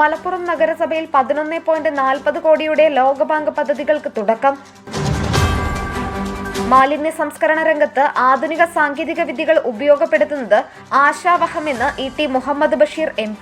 മലപ്പുറം നഗരസഭയിൽ പതിനൊന്ന് പോയിന്റ് നാൽപ്പത് കോടിയുടെ ലോകബാങ്ക് പദ്ധതികൾക്ക് തുടക്കം. മാലിന്യ സംസ്കരണ രംഗത്ത് ആധുനിക സാങ്കേതിക വിദ്യകൾ ഉപയോഗപ്പെടുത്തുന്നത് ആശാവഹമെന്ന് E T Muhammad Basheer M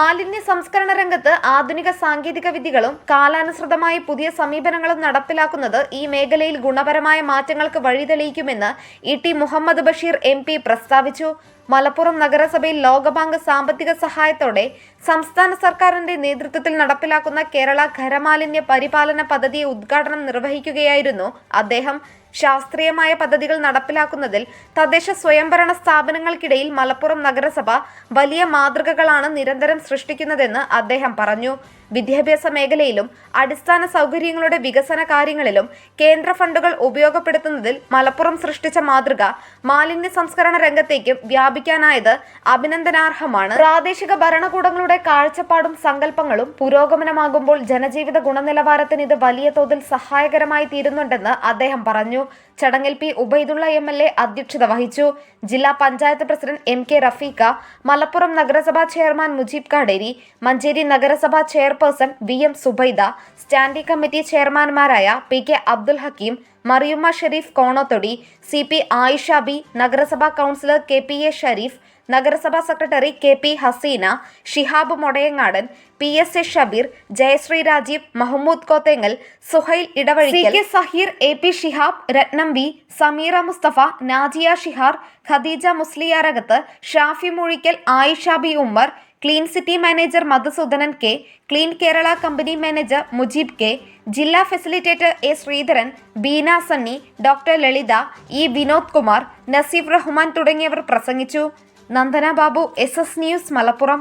മാലിന്യ സംസ്കരണ രംഗത്ത് ആധുനിക സാങ്കേതിക വിദ്യകളും കാലാനുസൃതമായ പുതിയ സമീപനങ്ങളും നടപ്പിലാക്കുന്നത് ഈ മേഖലയിൽ ഗുണപരമായ മാറ്റങ്ങൾക്ക് വഴിതെളിയിക്കുമെന്ന് E T Muhammad Basheer M പ്രസ്താവിച്ചു. മലപ്പുറം നഗരസഭയിൽ ലോകബാങ്ക് സാമ്പത്തിക സഹായത്തോടെ സംസ്ഥാന സർക്കാരിന്റെ നേതൃത്വത്തിൽ നടപ്പിലാക്കുന്ന കേരള ഖരമാലിന്യ പരിപാലന പദ്ധതി ഉദ്ഘാടനം നിർവഹിക്കുകയായിരുന്നു അദ്ദേഹം. ശാസ്ത്രീയമായ പദ്ധതികൾ നടപ്പിലാക്കുന്നതിൽ തദ്ദേശ സ്വയംഭരണ സ്ഥാപനങ്ങൾക്കിടയിൽ മലപ്പുറം നഗരസഭ വലിയ മാതൃകകളാണ് നിരന്തരം സൃഷ്ടിക്കുന്നതെന്ന് അദ്ദേഹം പറഞ്ഞു. വിദ്യാഭ്യാസ മേഖലയിലും അടിസ്ഥാന സൗകര്യങ്ങളുടെ വികസന കാര്യങ്ങളിലും കേന്ദ്ര ഫണ്ടുകൾ ഉപയോഗപ്പെടുത്തുന്നതിൽ മലപ്പുറം സൃഷ്ടിച്ച മാതൃക മാലിന്യ സംസ്കരണ രംഗത്തേക്കും വ്യാപിക്കാനായത് അഭിനന്ദനാർഹമാണ്. പ്രാദേശിക ഭരണകൂടങ്ങളുടെ കാഴ്ചപ്പാടും സങ്കല്പങ്ങളും പുരോഗമനമാകുമ്പോൾ ജനജീവിത ഗുണനിലവാരത്തിന് ഇത് വലിയ തോതിൽ സഹായകരമായി തീരുന്നുണ്ടെന്ന് അദ്ദേഹം പറഞ്ഞു. ചടങ്ങിൽ P Ubaidulla M L A അധ്യക്ഷത വഹിച്ചു. ജില്ലാ panchayat president M K Rafeeqa Malappuram നഗരസഭാ ചെയർമാൻ മുജീബ് കാടേരി മഞ്ചേരി നഗരസഭാ chairperson V M Subaida standing committee ചെയർമാൻമാരായ P K Abdul Hakeem Mariyumma Sharif Konothodi C P Ayisha B നഗരസഭാ councillor K P A Sharif നഗരസഭാ secretary K P Haseena Shihab Modayangadan P S A Shabeer Jayashree Rajeev Mahmood Kothengal Suhail Edavazhi C K Saheer A P Shihab Ratnam V Sameera Mustafa Najiya Shihar Khadeeja Musliyarakath Shafi Muzhikkal Ayisha B Ummer clean city manager Madhusoodanan K clean Kerala company manager Mujeeb K ജില്ലാ facilitator A Sreedharan Beena Sunny doctor Lalitha E Vinod Kumar Naseeb Rahman തുടങ്ങിയവർ പ്രസംഗിച്ചു. Nandana Babu S S news Malappuram.